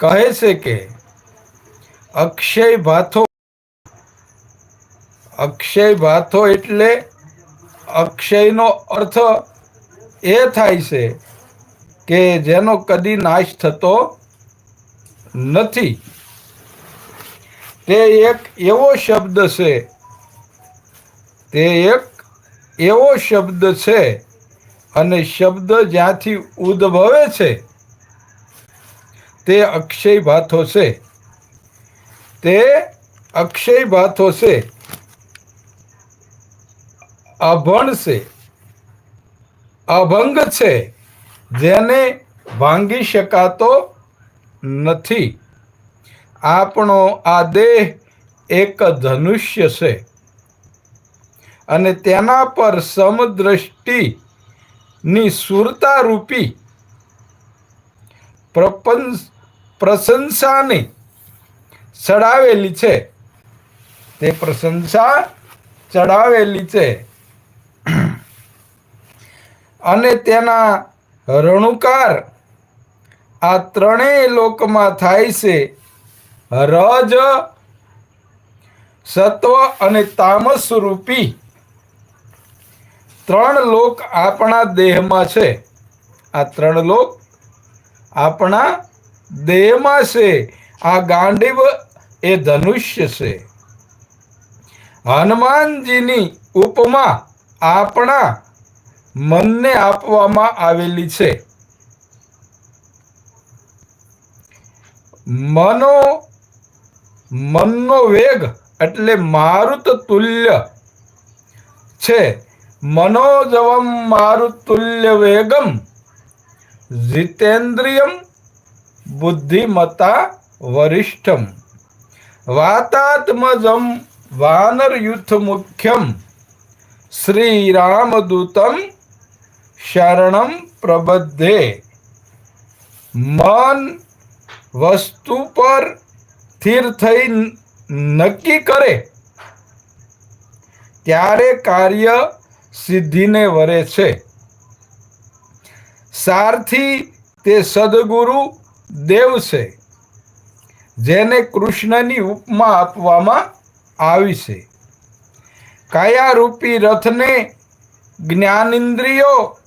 કહે છે કે, અક્ષય ભાથો અક્ષય ભાથો એટલે અક્ષયનો અર્થ એ થાય છે કે જેનો કદી નાશ થતો નથી. તે એક એવો શબ્દ છે, તે એક એવો શબ્દ છે અને શબ્દ જ્યાંથી ઉદ્ભવે છે તે અક્ષય ભાથો છે. તે અક્ષય ભાથો છે. અભણ છે. અભંગ છે. જેને ભાંગી શકાતો નથી. આપણો આ દેહ એક ધનુષ્ય છે. અને તેના પર સમદ્રષ્ટિની સુરતા રૂપી પ્રપંચ પ્રશંસાની ચડાવેલી છે. તે પ્રશંસા ચડાવેલી છે. અને તેના રણુકાર આ ત્રણેય લોકમાં થાય છે. રજ, સત્વ અને તામસ રૂપી. ત્રણ લોક આપણા દેહમાં છે. આ ત્રણ લોક આપણા દેહમાં છે, આ ગાંડીવ એ ધનુષ્ય છે. હનુમાનજીની ઉપમા આપણા મનને આપવામાં આવેલી છે. મનો, મનનો વેગ એટલે મારુત તુલ્ય છે. મનોજવમ મારુતુલ્ય વેગમ જીતેન્દ્રિયમ બુદ્ધિમતા વરિષ્ઠમ વાતાત્મજમ વાનરયુથ મુખ્યમ શ્રીરામદૂતમ શરણમ પ્રબદ્ધે મન વસ્તુ પર સ્થિર થઈ નક્કી કરે ત્યારે કાર્ય સિદ્ધિને વરે છે। સારથી તે સદગુરુ દેવ છે, જેને કૃષ્ણની ઉપમા આપવામાં આવી છે. કાયારૂપી રથને જ્ઞાનેન્દ્રિયો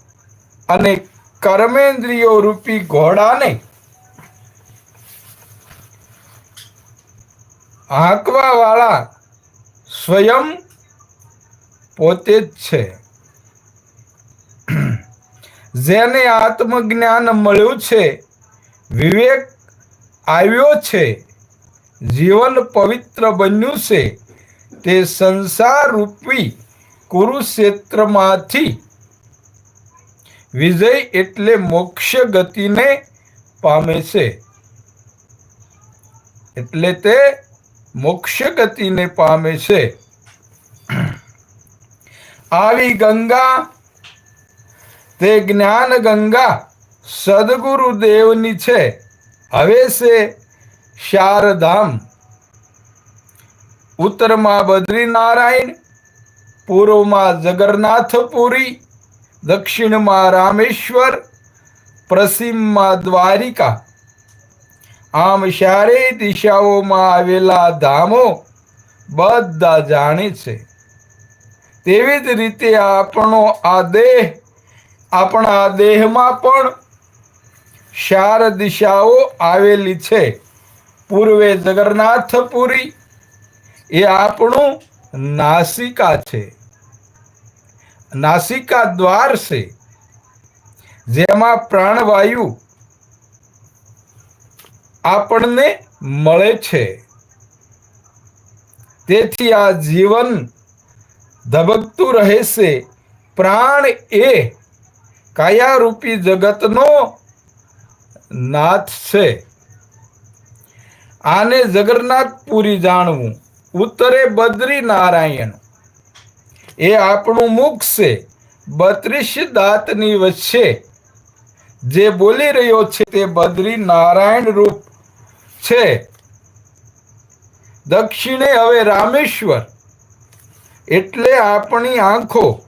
અને કર્મેન્દ્રિયો રૂપી ઘોડાને હાંકવા વાળા સ્વયં પોતે જ છે. જેને આત્મજ્ઞાન મળ્યું છે વિવેક આવ્યો છે. જીવન પવિત્ર બન્યું છે. તે સંસાર રૂપી કુરુક્ષેત્રમાંથી વિજય એટલે મોક્ષ ગતિને પામે છે. એટલે તે મોક્ષ ગતિને પામે છે. આવી ગંગા, તે જ્ઞાન ગંગા સદગુરુ દેવની છે. હવે છે શારધામ ઉત્તરમાં બદ્રીનારાયણ, પૂર્વમાં જગન્નાથપુરી, દક્ષિણમાં રામેશ્વર, પશ્ચિમમાં દ્વારિકા. આમ ચારેય દિશાઓમાં આવેલા ધામો બધા જાણે છે. તેવી જ રીતે આપણો આ દેહ, આપણા દેહમાં પણ ચાર દિશાઓ આવેલી છે. પૂર્વે જગન્નાથપુરી. એ આપણું નાસિકા છે. નાસિકા દ્વાર છે. જેમાં પ્રાણવાયુ આપણને મળે છે. તેથી આ જીવન ધબકતું રહેશે પ્રાણ એ કાયારૂપી જગતનો નાથ છે. આને જગન્નાથપુરી જાણવું. ઉત્તરે બદ્રી નારાયણ એ આપણું મુખ છે. બત્રીસ દાંતની વચ્ચે જે બોલી રહ્યો છે તે બદ્રી નારાયણ રૂપ છે. દક્ષિણે હવે રામેશ્વર. એટલે આપણી આંખો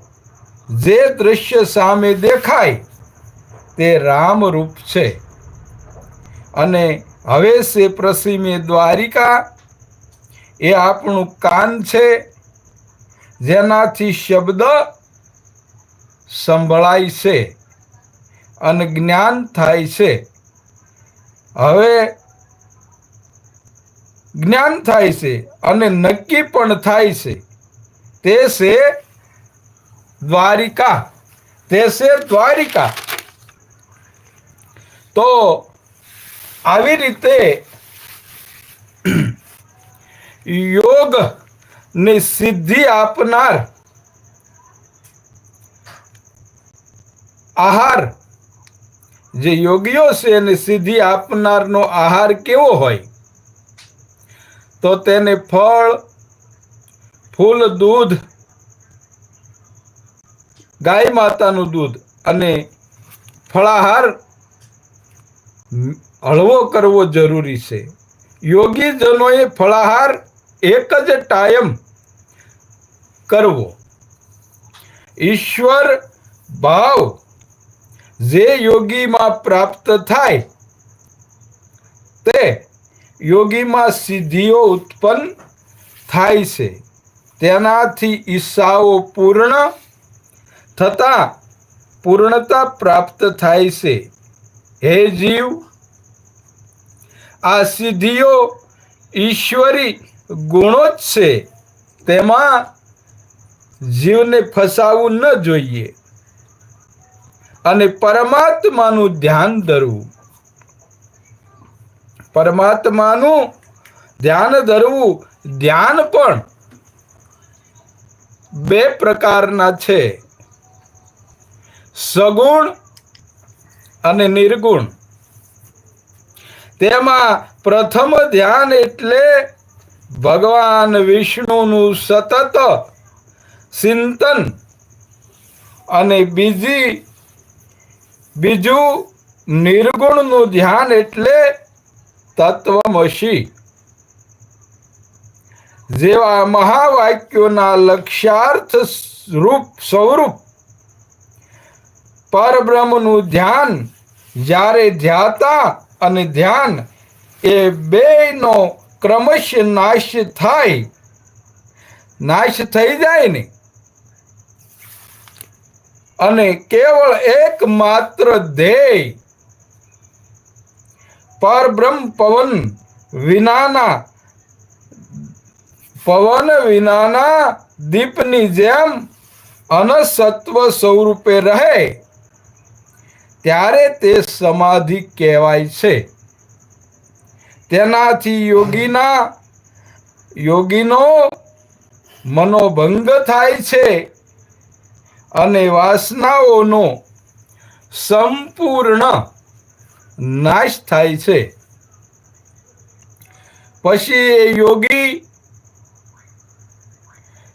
જે દ્રશ્ય સામે દેખાય તે રામ રૂપ છે. અને હવે છે પ્રસિમે દ્વારિકા, એ આપણું કાન છે, જેનાથી શબ્દ સંભળાય છે અને જ્ઞાન થાય છે. હવે જ્ઞાન થાય છે અને નક્કી પણ થાય છે. તે છે દ્વારિકા, તે છે દ્વારિકા. તો આવી રીતે યોગની સિદ્ધિ આપનાર આહાર, જે યોગીઓ છે એને સિદ્ધિ આપનારનો આહાર કેવો હોય? તો તેને ફળ, ફૂલ, દૂધ, ગાય માતાનું દૂધ અને ફળાહાર હળવો કરવો જરૂરી છે. યોગીજનોએ ફળાહાર એક જ ટાઈમ કરવો. ઈશ્વર ભાવ જે યોગીમાં પ્રાપ્ત થાય તે યોગીમાં સિદ્ધિઓ ઉત્પન્ન થાય છે. તેનાથી ઈચ્છાઓ પૂર્ણ થતાં પૂર્ણતા પ્રાપ્ત થાય છે. હે જીવ આ સિદ્ધિઓ ઈશ્વરી ગુણો જ છે. તેમાં જીવને ફસાવવું ન જોઈએ. અને પરમાત્માનું ધ્યાન ધરવું. પરમાત્માનું ધ્યાન ધરવું, ધ્યાન પણ બે પ્રકારના છે. સગુણ અને નિર્ગુણ. તેમાં પ્રથમ ધ્યાન એટલે ભગવાન વિષ્ણુનું સતત ચિંતન અને બીજી બીજું નિર્ગુણનું ધ્યાન એટલે તત્વમસી. જેવા મહાવાક્યોના લક્ષ્યાર્થ રૂપ સ્વરૂપ પરબ્રહ્મનું ધ્યાન જ્યારે ધ્યાતા અને ધ્યાન એ બેનો ક્રમશ નાશ થાય. નાશ થઈ જાય ને. અને કેવળ એકમાત્ર ધ્યેય પરબ્રહ્મ પવન વિનાના પવન વિનાના દીપની જેમ અનસત્વ સ્વરૂપે રહે. ત્યારે તે સમાધિ કહેવાય છે. તેનાથી યોગીના, યોગીનો મનોભંગ થાય છે અને વાસનાઓનો સંપૂર્ણ નાશ થાય છે. પછી એ યોગી,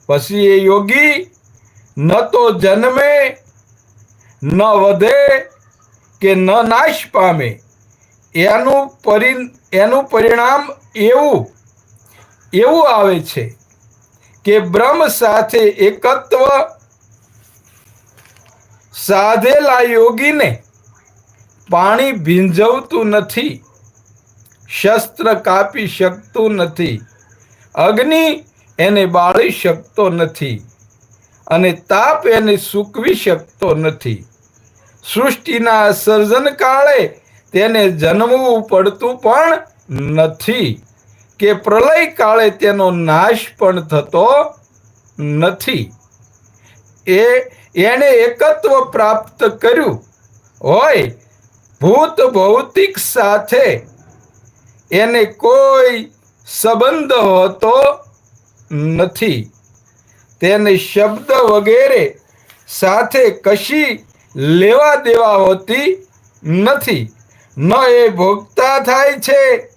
પછી એ યોગી ન તો જન્મે, ન વધે કે ન નાશ પામે. એનું પરિ એનું પરિણામ એવું એવું આવે છે કે બ્રહ્મ સાથે એકત્વ સાધેલા યોગીને પાણી ભીંજવતું નથી, શસ્ત્ર કાપી શકતું નથી, અગ્નિ એને બાળી શકતો નથી અને તાપ એને સૂકવી શકતો નથી. સૃષ્ટિના સર્જન કાળે તેને જન્મવું પડતું પણ નથી. કે પ્રલય કાળે તેનો નાશ પણ થતો નથી. એ એણે એકત્વ પ્રાપ્ત કર્યું હોય ભૂત ભૌતિક સાથે એને કોઈ સંબંધ હોતો નથી. તેને શબ્દ વગેરે સાથે કશી લેવા દેવા હોતી નથી. ન એ ભોગતા થાય છે.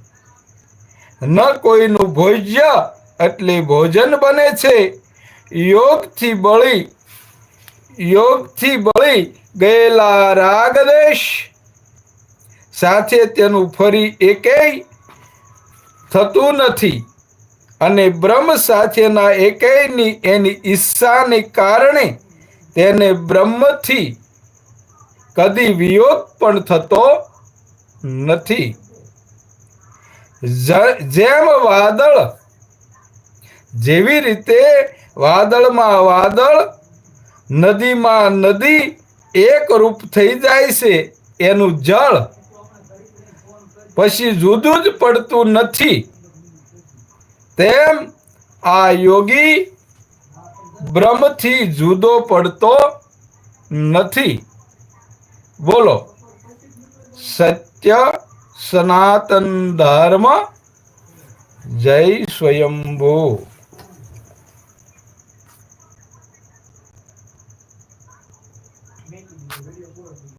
ન કોઈનું ભોજ્ય એટલે ભોજન બને છે. યોગથી બળી યોગથી બળી ગયેલા રાગદેશ. સાથે તેનું ફરી એકેય થતું નથી. અને બ્રહ્મ સાથેના એકેયની એની ઈચ્છાને કારણે તેને બ્રહ્મથી કદી વિયોગ પણ થતો નથી. જેમ વાદળ, જેવી રીતે વાદળમાં વાદળ, નદીમાં નદી એક રૂપ થઈ જાય છે, એનું જળ પછી જુદું જ પડતું નથી. તેમ આ યોગી બ્રહ્મથી જુદો પડતો નથી. બોલો. સત્ય સનાતન ધર્મ જય સ્વયંભૂ.